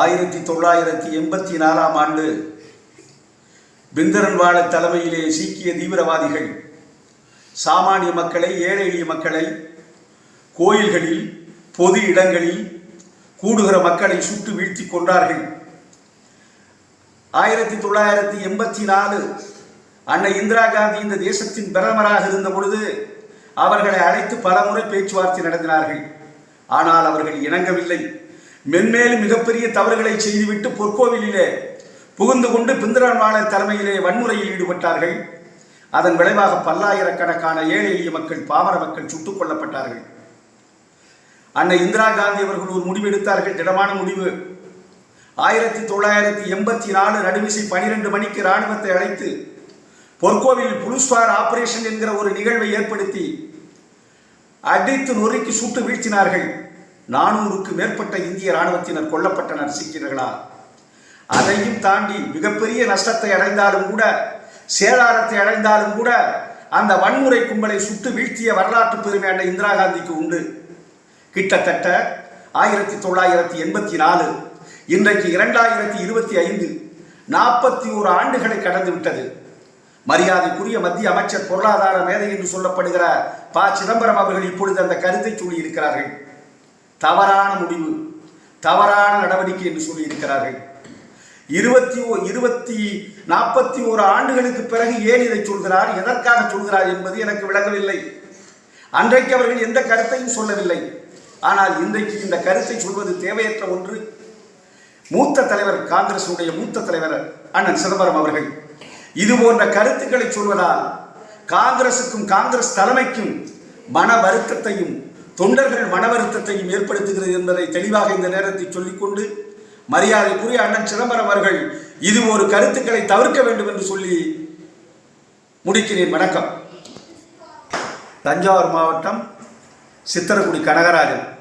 ஆயிரத்தி தொள்ளாயிரத்தி எண்பத்தி நாலாம் ஆண்டு பிந்தரன்வாள தலைமையிலே சீக்கிய தீவிரவாதிகள் சாமானிய மக்களை ஏழை எளிய மக்களை கோயில்களில் பொது இடங்களில் கூடுகிற மக்களை சுட்டு வீழ்த்தி கொண்டார்கள் ஆயிரத்தி தொள்ளாயிரத்தி எண்பத்தி நாலு அன்னை இந்திரா காந்தி இந்த தேசத்தின் பிரதமராக இருந்த பொழுது அவர்களை அழைத்து பலமுறை பேச்சுவார்த்தை நடத்தினார்கள். ஆனால் அவர்கள் இணங்கவில்லை. மென்மேலும் மிகப்பெரிய தவறுகளை செய்துவிட்டு பொற்கோவிலிலே புகுந்து கொண்டு பிந்திரான்வாளர் தலைமையிலே வன்முறையில் ஈடுபட்டார்கள். அதன் விளைவாக பல்லாயிரக்கணக்கான ஏழை எளிய மக்கள் பாமர மக்கள் சுட்டுக் கொல்லப்பட்டார்கள். அன்னை இந்திரா காந்தி அவர்கள் ஒரு முடிவு எடுத்தார்கள் திடமான முடிவு. ஆயிரத்தி தொள்ளாயிரத்தி எண்பத்தி நாலு நடுவிசை பனிரெண்டு மணிக்கு இராணுவத்தை அழைத்து பொற்கோவில் புலுஸ்வார் ஆபரேஷன் என்கிற ஒரு நிகழ்வை ஏற்படுத்தி அடித்து நொறுக்கி சுட்டு வீழ்த்தினார்கள். நானூறுக்கு மேற்பட்ட இந்திய ராணுவத்தினர் கொல்லப்பட்டனர் சீக்கியர்களால் அதையும் தாண்டி மிகப்பெரிய நஷ்டத்தை அடைந்தாலும் கூட சேதாரத்தை அடைந்தாலும் கூட அந்த வன்முறை கும்பலை சுட்டு வீழ்த்திய வரலாற்று பெருமை அன்னை இந்திரா காந்திக்கு உண்டு. கிட்டத்தட்ட ஆயிரத்தி தொள்ளாயிரத்தி எண்பத்தி நாலு இன்றைக்கு இரண்டாயிரத்தி இருபத்தி ஐந்து நாற்பத்தி ஒரு ஆண்டுகளை கடந்து விட்டது. மரியாதைக்குரிய மத்திய அமைச்சர் பொருளாதார மேதை என்று சொல்லப்படுகிற ப. சிதம்பரம் அவர்கள் இப்பொழுது அந்த கருத்தை சொல்லி இருக்கிறார்கள் தவறான முடிவு தவறான நடவடிக்கை என்று சொல்லியிருக்கிறார்கள். இருபத்தி ஓ இருபத்தி நாற்பத்தி ஒரு ஆண்டுகளுக்கு பிறகு ஏன் இதை சொல்கிறார் எதற்காக சொல்கிறார் என்பது எனக்கு விளங்கவில்லை. அன்றைக்கு அவர்கள் எந்த கருத்தையும் சொல்லவில்லை. ஆனால் இன்றைக்கு இந்த கருத்தை சொல்வது தேவையற்ற ஒன்று. மூத்த தலைவர் காங்கிரசுடைய மூத்த தலைவர் அண்ணன் சிதம்பரம் அவர்கள் இது போன்ற கருத்துக்களை சொல்வதால் காங்கிரசுக்கும் காங்கிரஸ் தலைமைக்கும் மன வருத்தத்தையும் தொண்டர்கள் மன வருத்தத்தையும் ஏற்படுத்துகிறது என்பதை தெளிவாக இந்த நேரத்தில் சொல்லிக்கொண்டு மரியாதைக்குரிய அண்ணன் சிதம்பரம் அவர்கள் இது ஒரு கருத்துக்களை தவிர்க்க வேண்டும் என்று சொல்லி முடிக்கிறேன். வணக்கம். தஞ்சாவூர் மாவட்டம் சித்தரக்குடி கனகராஜன்.